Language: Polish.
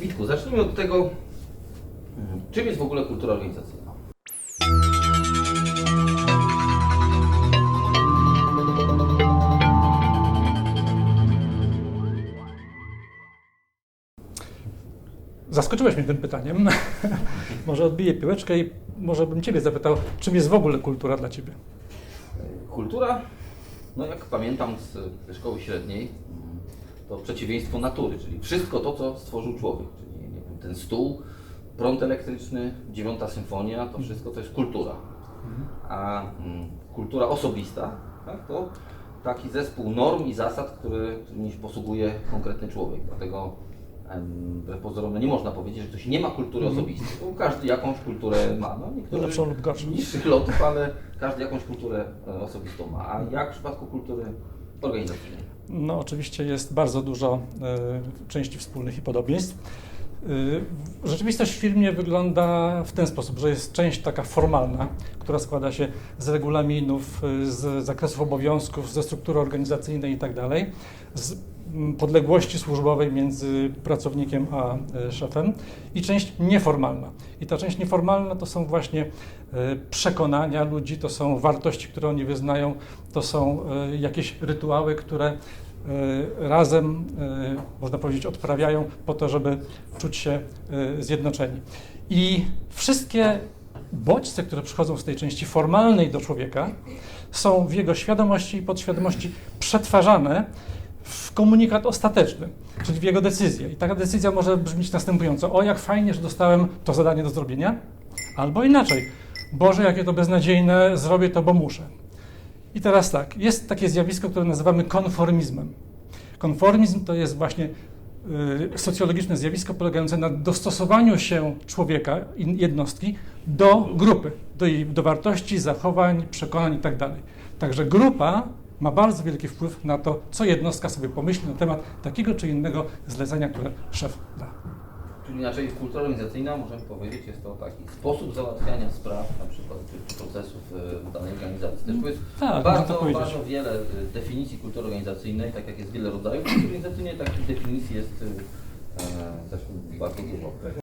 Witku, zacznijmy od tego, mm, czym jest w ogóle kultura organizacyjna. Zaskoczyłeś mnie tym pytaniem. może odbiję piłeczkę i może bym Ciebie zapytał, czym jest w ogóle kultura dla Ciebie? Kultura, no jak pamiętam z szkoły średniej, to przeciwieństwo natury, czyli wszystko to, co stworzył człowiek, czyli wiem, ten stół, prąd elektryczny, dziewiąta symfonia, to wszystko to jest kultura. A mm, kultura osobista, tak, to taki zespół norm i zasad, który, którymi się posługuje konkretny człowiek. Dlatego wbrew pozorom no nie można powiedzieć, że ktoś nie ma kultury osobistej, bo każdy jakąś kulturę ma. No, niektórzy Lepszą lub gorszą. niższych lotów, ale każdy jakąś kulturę e, osobistą ma. A jak w przypadku kultury organizacyjnej? No, oczywiście jest bardzo dużo y, części wspólnych i podobieństw. Y, rzeczywistość w firmie wygląda w ten sposób, że jest część taka formalna, która składa się z regulaminów, y, z zakresów obowiązków, ze struktury organizacyjnej itd., z mm, podległości służbowej między pracownikiem a y, szefem i część nieformalna. I ta część nieformalna to są właśnie przekonania ludzi, to są wartości, które oni wyznają, to są jakieś rytuały, które razem, y, można powiedzieć, odprawiają po to, żeby czuć się y, zjednoczeni. I wszystkie bodźce, które przychodzą z tej części formalnej do człowieka, są w jego świadomości i podświadomości przetwarzane w komunikat ostateczny, czyli w jego decyzję. I taka decyzja może brzmieć następująco: O, jak fajnie, że dostałem to zadanie do zrobienia, albo inaczej: Boże, jakie to beznadziejne, zrobię to, bo muszę. I teraz tak, jest takie zjawisko, które nazywamy konformizmem. Konformizm to jest właśnie y, socjologiczne zjawisko polegające na dostosowaniu się człowieka, jednostki do grupy, do jej do wartości, zachowań, przekonań itd. Także grupa ma bardzo wielki wpływ na to, co jednostka sobie pomyśli na temat takiego czy innego zlecenia, które szef da. Czyli inaczej kultura organizacyjna, możemy powiedzieć, jest to taki sposób załatwiania spraw, na przykład czy, procesów e, w danej organizacji. Też jest tak, bardzo, tak powiedzieć. bardzo wiele e, definicji kultury organizacyjnej, tak jak jest wiele rodzajów kultury organizacyjnej, takich definicji jest też bardzo dużo.